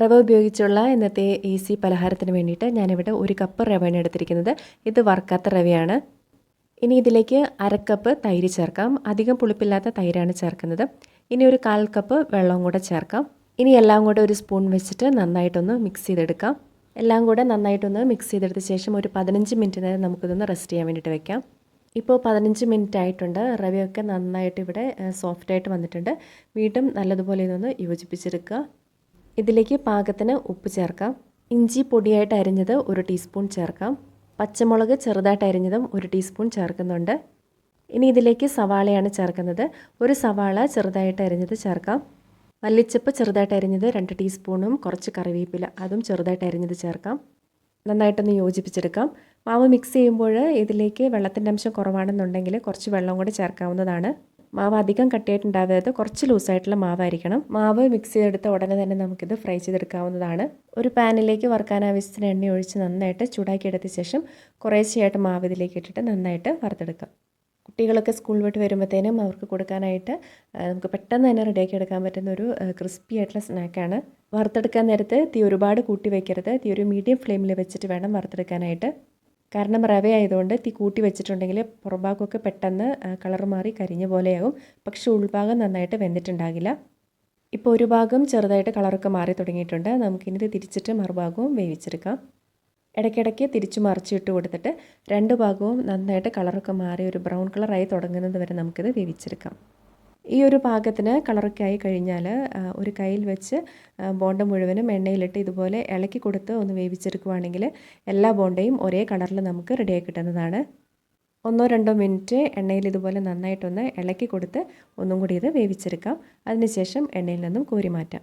റവ ഉപയോഗിച്ചുള്ള ഇന്നത്തെ ഈസി പലഹാരത്തിന് വേണ്ടിയിട്ട് ഞാനിവിടെ ഒരു കപ്പ് റവയാണ് എടുത്തിരിക്കുന്നത്. ഇത് വറുക്കാത്ത റവയാണ്. ഇനി ഇതിലേക്ക് അരക്കപ്പ് തൈര് ചേർക്കാം. അധികം പുളിപ്പില്ലാത്ത തൈരാണ് ചേർക്കുന്നത്. ഇനി ഒരു കാൽ കപ്പ് വെള്ളവും കൂടെ ചേർക്കാം. ഇനി എല്ലാം കൂടെ ഒരു സ്പൂൺ വെച്ചിട്ട് നന്നായിട്ടൊന്ന് മിക്സ് ചെയ്തെടുക്കാം. എല്ലാം കൂടെ നന്നായിട്ടൊന്ന് മിക്സ് ചെയ്തെടുത്ത ശേഷം ഒരു പതിനഞ്ച് മിനിറ്റ് നേരം നമുക്കിതൊന്ന് റെസ്റ്റ് ചെയ്യാൻ വേണ്ടിയിട്ട് വെക്കാം. ഇപ്പോൾ പതിനഞ്ച് മിനിറ്റ് ആയിട്ടുണ്ട്. റവയൊക്കെ നന്നായിട്ട് ഇവിടെ സോഫ്റ്റായിട്ട് വന്നിട്ടുണ്ട്. വീണ്ടും നല്ലതുപോലെ ഇതൊന്ന് യോജിപ്പിച്ചെടുക്കുക. ഇതിലേക്ക് പാകത്തിന് ഉപ്പ് ചേർക്കാം. ഇഞ്ചി പൊടിയായിട്ട് അരിഞ്ഞത് ഒരു ടീസ്പൂൺ ചേർക്കാം. പച്ചമുളക് ചെറുതായിട്ട് അരിഞ്ഞതും ഒരു ടീസ്പൂൺ ചേർക്കുന്നുണ്ട്. ഇനി ഇതിലേക്ക് സവാളയാണ് ചേർക്കുന്നത്. ഒരു സവാള ചെറുതായിട്ട് അരിഞ്ഞത് ചേർക്കാം. മല്ലിച്ചപ്പ് ചെറുതായിട്ട് അരിഞ്ഞത് രണ്ട് ടീസ്പൂണും കുറച്ച് കറിവേപ്പില അതും ചെറുതായിട്ട് അരിഞ്ഞത് ചേർക്കാം. നന്നായിട്ടൊന്ന് യോജിപ്പിച്ചെടുക്കാം. മാവ് മിക്സ് ചെയ്യുമ്പോൾ ഇതിലേക്ക് വെള്ളത്തിന്റെ അംശം കുറവാണെന്നുണ്ടെങ്കിൽ കുറച്ച് വെള്ളം കൂടി ചേർക്കാവുന്നതാണ്. മാവ് അധികം കട്ടിയായിട്ടുണ്ടാവരുത് കുറച്ച് ലൂസായിട്ടുള്ള മാവായിരിക്കണം. മാവ് മിക്സ് ചെയ്തെടുത്ത ഉടനെ തന്നെ നമുക്കിത് ഫ്രൈ ചെയ്തെടുക്കാവുന്നതാണ്. ഒരു പാനിലേക്ക് വറുക്കാൻ ആവശ്യത്തിന് എണ്ണ ഒഴിച്ച് നന്നായിട്ട് ചൂടാക്കി എടുത്ത ശേഷം കുറേശ്ശെയായിട്ട് മാവ് ഇതിലേക്ക് ഇട്ടിട്ട് നന്നായിട്ട് വറുത്തെടുക്കാം. കുട്ടികളൊക്കെ സ്കൂൾ വിട്ട് വരുമ്പോഴത്തേനും അവർക്ക് കൊടുക്കാനായിട്ട് നമുക്ക് പെട്ടെന്ന് തന്നെ റെഡിയാക്കി എടുക്കാൻ പറ്റുന്ന ഒരു ക്രിസ്പി ആയിട്ടുള്ള സ്നാക്കാണ് വറുത്തെടുക്കാൻ നേരത്ത് തീ ഒരുപാട് കൂട്ടി വയ്ക്കരുത് തീ ഒരു മീഡിയം ഫ്ലെയിമിൽ വെച്ചിട്ട് വേണം വറുത്തെടുക്കാനായിട്ട്. കാരണം റവ ആയതുകൊണ്ട് തീ കൂട്ടി വെച്ചിട്ടുണ്ടെങ്കിൽ പുറഭാഗമൊക്കെ പെട്ടെന്ന് കളർ മാറി കരിഞ്ഞ പോലെയാകും. പക്ഷെ ഉൾഭാഗം നന്നായിട്ട് വെന്തിട്ടുണ്ടാകില്ല. ഇപ്പോൾ ഒരു ഭാഗം ചെറുതായിട്ട് കളറൊക്കെ മാറി തുടങ്ങിയിട്ടുണ്ട്. നമുക്കിനി ഇത് തിരിച്ചിട്ട് മറുഭാഗവും വേവിച്ചെടുക്കാം. ഇടയ്ക്കിടയ്ക്ക് തിരിച്ചു മറിച്ചിട്ട് കൊടുത്തിട്ട് രണ്ട് ഭാഗവും നന്നായിട്ട് കളറൊക്കെ മാറി ഒരു ബ്രൗൺ കളറായി തുടങ്ങുന്നത് വരെ നമുക്കിത് വേവിച്ചെടുക്കാം. ഈ ഒരു പാകത്തിന് കളറൊക്കെ ആയി കഴിഞ്ഞാൽ ഒരു കയ്യിൽ വെച്ച് ബോണ്ട മുഴുവനും എണ്ണയിലിട്ട് ഇതുപോലെ ഇളക്കി കൊടുത്ത് ഒന്ന് വേവിച്ചെടുക്കുവാണെങ്കിൽ എല്ലാ ബോണ്ടയും ഒരേ കളറിൽ നമുക്ക് റെഡിയായി കിട്ടുന്നതാണ്. ഒന്നോ രണ്ടോ മിനിറ്റ് എണ്ണയിൽ ഇതുപോലെ നന്നായിട്ടൊന്ന് ഇളക്കി കൊടുത്ത് ഒന്നും കൂടി ഇത് വേവിച്ചെടുക്കാം. അതിനുശേഷം എണ്ണയിൽ നിന്നും കോരി മാറ്റാം.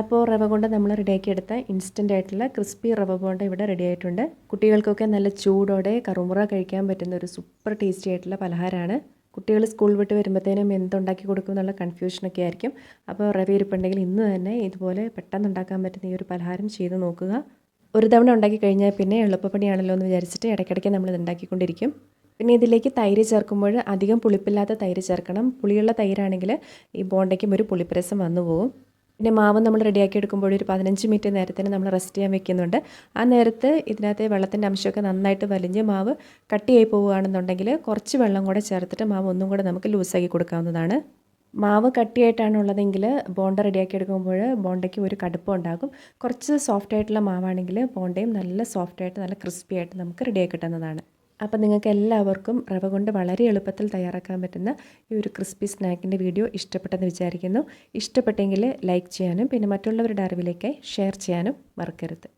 അപ്പോൾ റവ കൊണ്ട് നമ്മൾ റെഡിയാക്കി എടുത്ത ഇൻസ്റ്റന്റ് ആയിട്ടുള്ള ക്രിസ്പി റവ ബോണ്ട ഇവിടെ റെഡി ആയിട്ടുണ്ട്. കുട്ടികൾക്കൊക്കെ നല്ല ചൂടോടെ കറുമുറ കഴിക്കാൻ പറ്റുന്ന ഒരു സൂപ്പർ ടേസ്റ്റി ആയിട്ടുള്ള പലഹാരമാണ്. കുട്ടികൾ സ്കൂൾ വിട്ട് വരുമ്പോഴത്തേനും എന്തുണ്ടാക്കി കൊടുക്കും എന്നുള്ള കൺഫ്യൂഷനൊക്കെ ആയിരിക്കും. അപ്പോൾ റവ ഇരിപ്പുണ്ടെങ്കിൽ ഇന്ന് തന്നെ ഇതുപോലെ പെട്ടെന്ന് ഉണ്ടാക്കാൻ പറ്റുന്ന ഈ ഒരു പലഹാരം ചെയ്ത് നോക്കുക. ഒരു തവണ ഉണ്ടാക്കി കഴിഞ്ഞാൽ പിന്നെ എളുപ്പപ്പണിയാണല്ലോ എന്ന് വിചാരിച്ചിട്ട് ഇടയ്ക്കിടയ്ക്ക് നമ്മൾ ഇത് ഉണ്ടാക്കിക്കൊണ്ടിരിക്കും. പിന്നെ ഇതിലേക്ക് തൈര് ചേർക്കുമ്പോൾ അധികം പുളിപ്പില്ലാത്ത തൈര് ചേർക്കണം. പുളിയുള്ള തൈരാണെങ്കിൽ ഈ ബോണ്ടയ്ക്കും ഒരു പുളിപ്പരസം വന്നു പോകും പിന്നെ മാവ് നമ്മൾ റെഡിയാക്കി എടുക്കുമ്പോൾ ഒരു പതിനഞ്ച് മിനിറ്റ് നേരത്തിന് നമ്മൾ റെസ്റ്റ് ചെയ്യാൻ വെക്കുന്നുണ്ട്. ആ നേരത്ത് ഇതിനകത്ത് വെള്ളത്തിന്റെ അംശമൊക്കെ നന്നായിട്ട് വലിഞ്ഞ് മാവ് കട്ടിയായി പോവുകയാണെന്നുണ്ടെങ്കിൽ കുറച്ച് വെള്ളം കൂടെ ചേർത്തിട്ട് മാവ് ഒന്നും കൂടെ നമുക്ക് ലൂസാക്കി കൊടുക്കാവുന്നതാണ്. മാവ് കട്ടിയായിട്ടാണ് ഉള്ളതെങ്കിൽ ബോണ്ട റെഡിയാക്കി എടുക്കുമ്പോൾ ബോണ്ടയ്ക്ക് ഒരു കടുപ്പം ഉണ്ടാകും. കുറച്ച് സോഫ്റ്റ് ആയിട്ടുള്ള മാവാണെങ്കിൽ ബോണ്ടയും നല്ല സോഫ്റ്റ് ആയിട്ട് നല്ല ക്രിസ്പി ആയിട്ട് നമുക്ക് റെഡിയാക്കി കിട്ടുന്നതാണ്. അപ്പം നിങ്ങൾക്ക് എല്ലാവർക്കും റവ കൊണ്ട് വളരെ എളുപ്പത്തിൽ തയ്യാറാക്കാൻ പറ്റുന്ന ഈ ഒരു ക്രിസ്പി സ്നാക്കിന്റെ വീഡിയോ ഇഷ്ടപ്പെട്ടെന്ന് വിചാരിക്കുന്നു. ഇഷ്ടപ്പെട്ടെങ്കിൽ ലൈക്ക് ചെയ്യാനും പിന്നെ മറ്റുള്ളവരുടെ അറിവിലേക്കായി ഷെയർ ചെയ്യാനും മറക്കരുത്.